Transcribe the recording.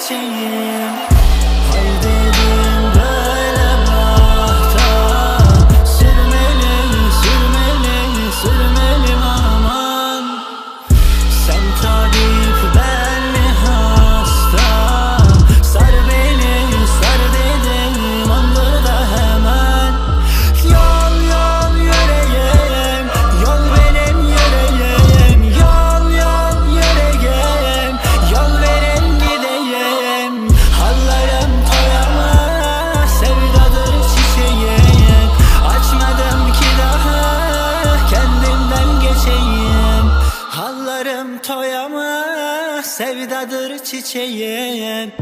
çiçeğim sevdadır çiçeğim